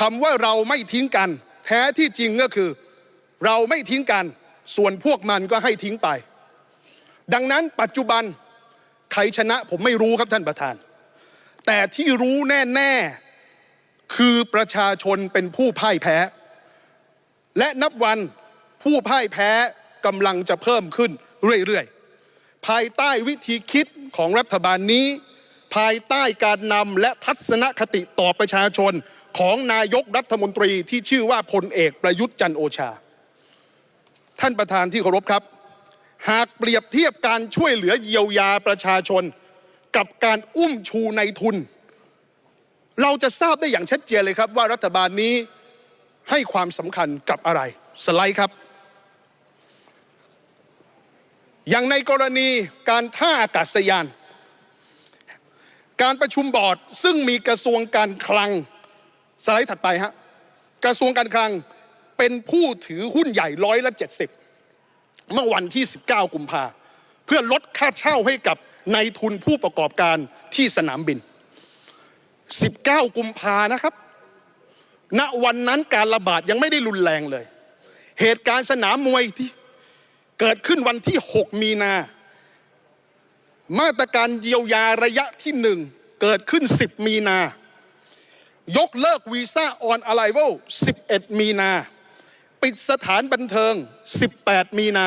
คำว่าเราไม่ทิ้งกัน แท้ที่จริงก็คือ เราไม่ทิ้งกัน ส่วนพวกมันก็ให้ทิ้งไป ดังนั้นปัจจุบันใครชนะผมไม่รู้ครับท่านประธาน แต่ที่รู้แน่ๆ คือประชาชนเป็นผู้พ่ายแพ้ และนับวันผู้พ่ายแพ้กำลังจะเพิ่มขึ้นเรื่อยๆ ภายใต้วิธีคิดของรัฐบาลนี้ ภายใต้การนำและทัศนคติต่อประชาชน ของนายกรัฐมนตรีที่ชื่อว่าพลเอกประยุทธ์จันโอชา ท่านประธานที่เคารพครับ หากเปรียบเทียบการช่วยเหลือเยียวยาประชาชน กับการอุ้มชูในทุน เราจะทราบได้อย่างชัดเจนเลยครับว่ารัฐบาลนี้ให้ความสำคัญกับอะไรสไลด์ครับอย่างในกรณีการท่าอากาศยาน การประชุมบอร์ดซึ่งมีกระทรวงการคลัง สไลด์ถัดไปฮะกระทรวงการคลังเป็นผู้ถือหุ้นใหญ่ร้อยละเจ็ดสิบเมื่อวันที่ 19 กุมภาเพื่อลดค่าเช่าให้กับนายทุนผู้ประกอบการที่สนามบิน 19 กุมภานะครับ ณ วันนั้นการระบาดยังไม่ได้รุนแรงเลย เหตุการณ์สนามมวยที่เกิดขึ้นวันที่ 6 มีนา มาตรการเยียวยาระยะที่หนึ่งเกิดขึ้น 10 มีนา ยกเลิกวีซ่าออนอะไลเวล11 มีนา ปิดสถานบันเทิง 18 มีนา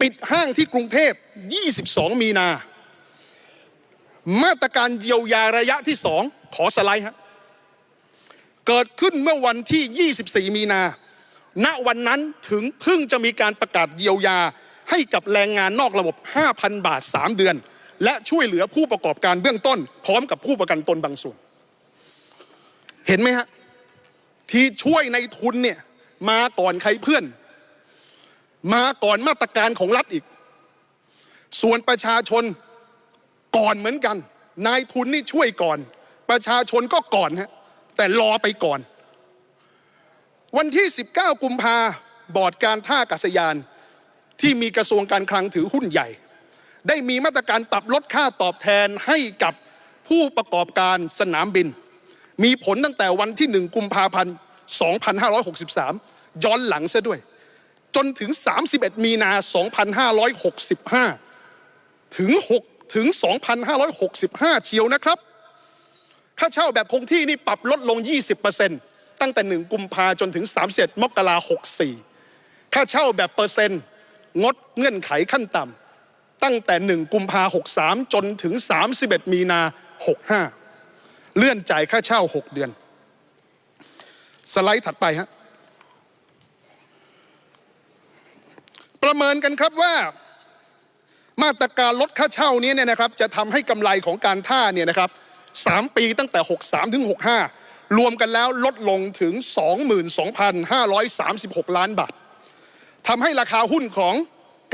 ปิดห้างที่กรุงเทพ 22 มีนา มาตรการเยียวยาระยะที่สองขอสไลด์ฮะเกิดขึ้นเมื่อวันที่ 24 มีนา ณ วันนั้นถึงเพิ่งจะมีการประกาศเยียวยาให้กับแรงงานนอกระบบ 5,000 บาท 3 เดือน และช่วยเหลือผู้ประกอบการเบื้องต้น พร้อมกับผู้ประกันตนบางส่วน เห็นไหมฮะที่ช่วยในทุนเนี่ยมาก่อนใครเพื่อน มาก่อนมาตรการของรัฐอีก ส่วนประชาชนก่อนเหมือนกัน นายทุนนี่ช่วยก่อน ประชาชนก็ก่อนฮะแต่รอไปก่อน วันที่ 19 กุมภาบอร์ดการท่าอากาศยานที่มีกระทรวงการคลังถือหุ้นใหญ่ ได้มีมาตรการปรับลดค่าตอบแทนให้กับผู้ประกอบการสนามบิน มีผลตั้งแต่วันที่ 1 กุมภาพันธ์ 2563 ย้อนหลังซะด้วย จนถึง 31 มีนา 2565 ถึง 6 ถึง 2,565 เชียวนะครับ ค่าเช่าแบบคงที่นี่ปรับลดลง 20%ตั้งแต่ 1 กุมภาจนถึง31มกรา64 ค่าเช่าแบบเปอร์เซ็นต์ งดเงื่อนไขขั้นต่ำตั้งแต่ 1 กุมภา63 จนถึง 31 มีนา 65 เลื่อนจ่ายค่าเช่า 6 เดือน สไลด์ถัดไปฮะประเมินกันครับว่ามาตรการลดค่าเช่านี้เนี่ยนะครับ จะทำให้กำไรของการท่าเนี่ยนะครับสามปีตั้งแต่ 63 ถึง 65 รวมกันแล้วลดลงถึง 22,536 ล้านบาททำให้ราคาหุ้นของ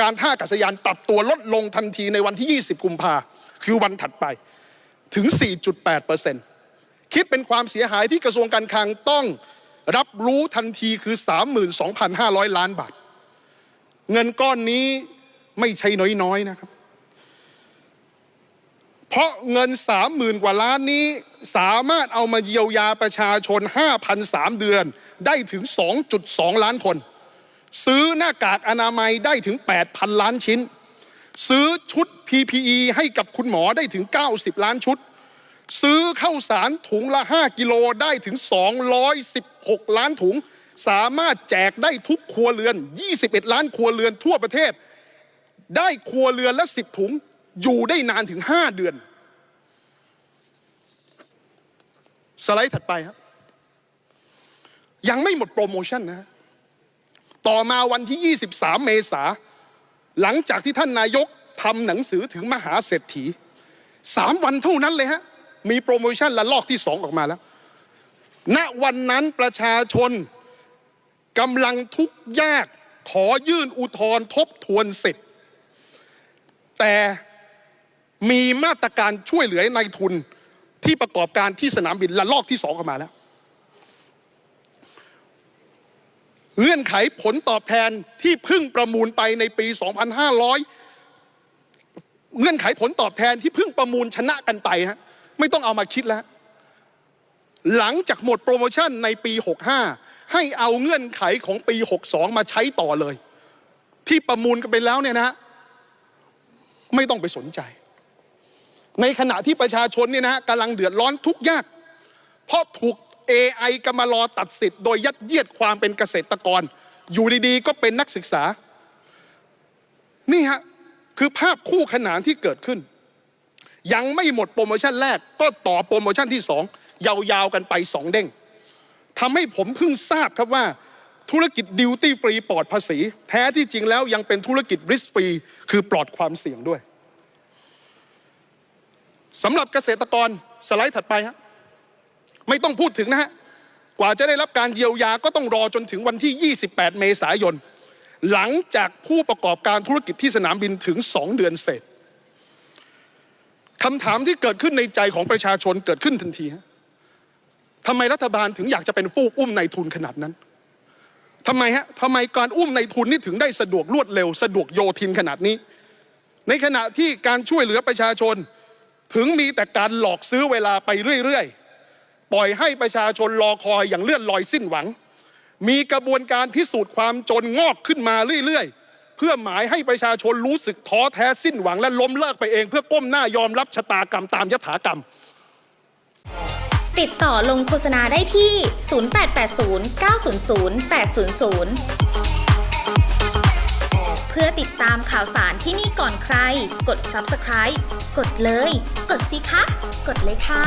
การท่าอากาศยานปรับตัวลดลงทันทีในวันที่ 20 กุมภาคือวันถัดไป ถึง 4.8%คิดเป็นความเสียหายที่กระทรวงการคลังต้องรับรู้ทันทีคือ 32,500 ล้านบาท เงินก้อนนี้ไม่ใช่น้อยๆนะครับ เพราะเงินสามหมื่นกว่าล้านนี้สามารถเอามาเยียวยาประชาชน 5,003 เดือน ได้ถึง 2.2 ล้านคน ซื้อหน้ากากอนามัยได้ถึง 8,000 ล้านชิ้น ซื้อชุด PPE ให้กับคุณหมอได้ถึง 90 ล้านชุด ซื้อข้าวสารถุงละ 5 กิโลได้ถึง 216 ล้านถุง สามารถแจกได้ทุกครัวเรือน 21 ล้านครัวเรือนทั่วประเทศ ได้ครัวเรือนละ 10 ถุง อยู่ได้นานถึง 5 เดือน สไลด์ถัดไปครับ ยังไม่หมดโปรโมชั่นนะ ต่อมาวันที่ 23 เมษา หลังจากที่ท่านนายกทำหนังสือถึงมหาเศรษฐีสามวันเท่านั้นเลยฮะ มีโปรโมชั่นละลอกที่สองออกมาแล้ว ณวันนั้นประชาชนกำลังทุกข์ยากขอยื่นอุทธรณ์ทบทวนสิทธิ์ แต่มีมาตรการช่วยเหลือในทุนที่ประกอบการที่สนามบินละลอกที่สองออกมาแล้ว เงื่อนไขผลตอบแทนที่เพิ่งประมูลไปในปี 2,500 เงื่อนไขผลตอบแทนที่เพิ่งประมูลชนะกันไปฮะไม่ต้องเอามาคิดแล้ว หลังจากหมดโปรโมชั่นในปี 65 ให้เอาเงื่อนไขของปี 62 มาใช้ต่อเลย ที่ประมูลกันไปแล้วเนี่ยนะฮะไม่ต้องไปสนใจ ในขณะที่ประชาชนเนี่ยนะฮะกำลังเดือดร้อนทุกข์ยาก เพราะถูก AI กำมารอตัดสิทธิ์โดยยัดเยียดความเป็นเกษตรกร อยู่ดีๆ ก็เป็นนักศึกษา นี่ฮะ คือภาพคู่ขนานที่เกิดขึ้น ยังไม่หมดโปรโมชั่นแรก ก็ต่อโปรโมชั่นที่สองยาวๆกันไปสองเด้งทำให้ผมเพิ่งทราบครับว่า ธุรกิจดิวตี้ฟรีปลอดภาษี แท้ที่จริงแล้วยังเป็นธุรกิจริสฟรีคือปลอดความเสี่ยงด้วยสำหรับเกษตรกรสไลด์ถัดไปฮะ ไม่ต้องพูดถึงนะฮะกว่าจะได้รับการเยียวยาก็ต้องรอจนถึงวันที่ 28 เมษายน หลังจากผู้ประกอบการธุรกิจที่สนามบินถึง 2 เดือนเสร็จคำถามที่เกิดขึ้นในใจของประชาชนเกิดขึ้นทันทีฮะทำไมรัฐบาลถึงอยากจะเป็นฟูกอุ้มในทุนขนาดนั้นทำไมฮะทำไมการอุ้มในทุนนี่ถึงได้สะดวกรวดเร็ว สะดวกโยทินขนาดนี้ ในขณะที่การช่วยเหลือประชาชน ถึงมีแต่การหลอกซื้อเวลาไปเรื่อยๆ ปล่อยให้ประชาชนรอคอยอย่างเลื่อนลอยสิ้นหวัง มีกระบวนการพิสูจน์ความจนงอกขึ้นมาเรื่อยๆ เพื่อหมายให้ประชาชนรู้สึกท้อแท้สิ้นหวัง และล้มเลิกไปเอง เพื่อก้มหน้ายอมรับชะตากรรมตามยถากรรม ติดต่อลงโฆษณาได้ที่ 0880 900 800 เพื่อติดตามข่าวสารที่นี่ก่อนใคร กด subscribe กดเลย กดสิคะ กดเลยค่ะ